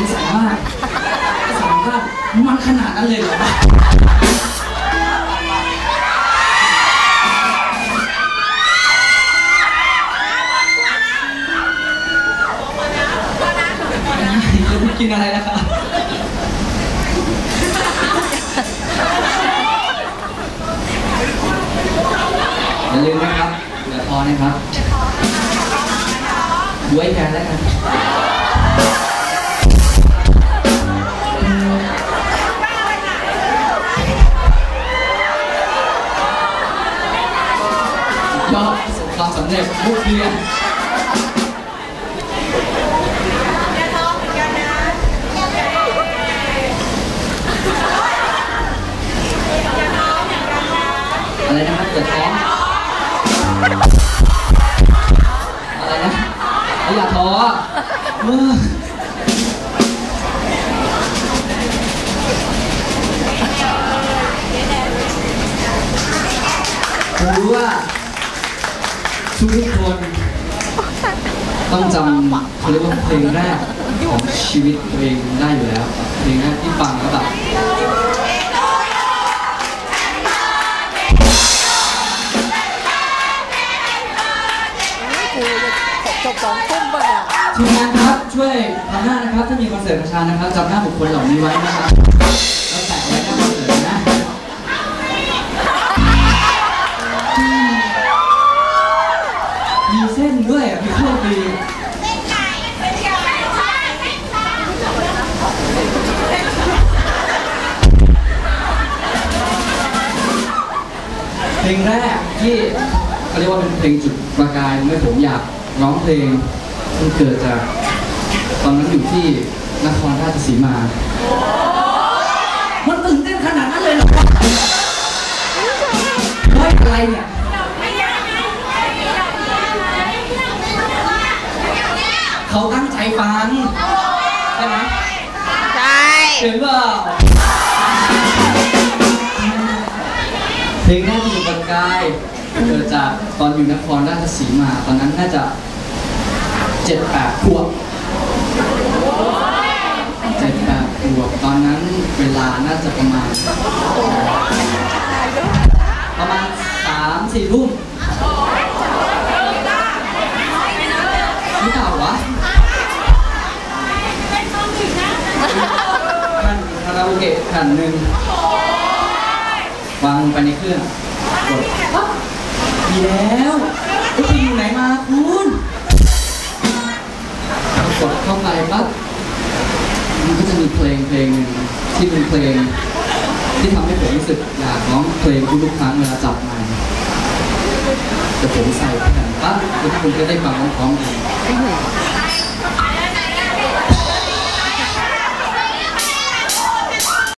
นิสัยมากสามก็มันขนาดนั้นเลยเหรอกินอะไรนะครับอย่าลืมนะครับเหลือพอนะครับไว้กันแล้วกัน ยอดประสบความสำเร็จมุกเรียนอะไรนะครับเกิดท้องอะไรนะไม่อยากท้อเออผมรู้ว่า ทุกคน ต้องจำเขาเรียกว่าเพลงแรกของชีวิตตัวเองได้อยู่แล้ว เพลงแรกที่ฟังแล้วแบบจบสองทุ่มป่ะเนี่ยทีมงานครับช่วยทำหน้านะครับถ้ามีคอนเสิร์ตประชานะครับจำหน้าบุคคลเหล่านี้ไว้นะครับ ลงแรกที่เขาเรียกว่าเป็นเพลงจุดประกายทำให้ผมอยากร้องเพลงมันเกิดจากตอนนั้นอยู่ที่นครราชสีมา มันตื่นเต้นขนาดนั้นเลยเหรอวะเฮ้ยอะไรเนี่ย เขาตั้งใจฟัง ใช่ไหมใช่เห็นเปล่า ลงแรกที่อยู่บนกายเกิดจากตอนอยู่นครราชสีมา ตอนนั้นน่าจะเจ็ดแปดขวบเจ็ดแปดขวบตอนนั้นเวลาน่าจะประมาณ ประมาณสามสี่ทุ่มหรือเปล่าวะมันคาราโอเกะแผ่นหนึ่ง วางลงไปในเครื่องกดปั๊บมีแล้วเอ้ยไปอยู่ไหนมาคุณกดเข้าไปปั๊บมันก็จะมีเพลงเพลงหนึ่งที่เป็นเพลง ที่ทำให้ผมรู้สึกอยากร้องเพลงทุกๆครั้งเวลาจับมค์แต่ผมใส่แผ่นปั๊บทุกคนก็ได้ฟังพร้อมๆกัน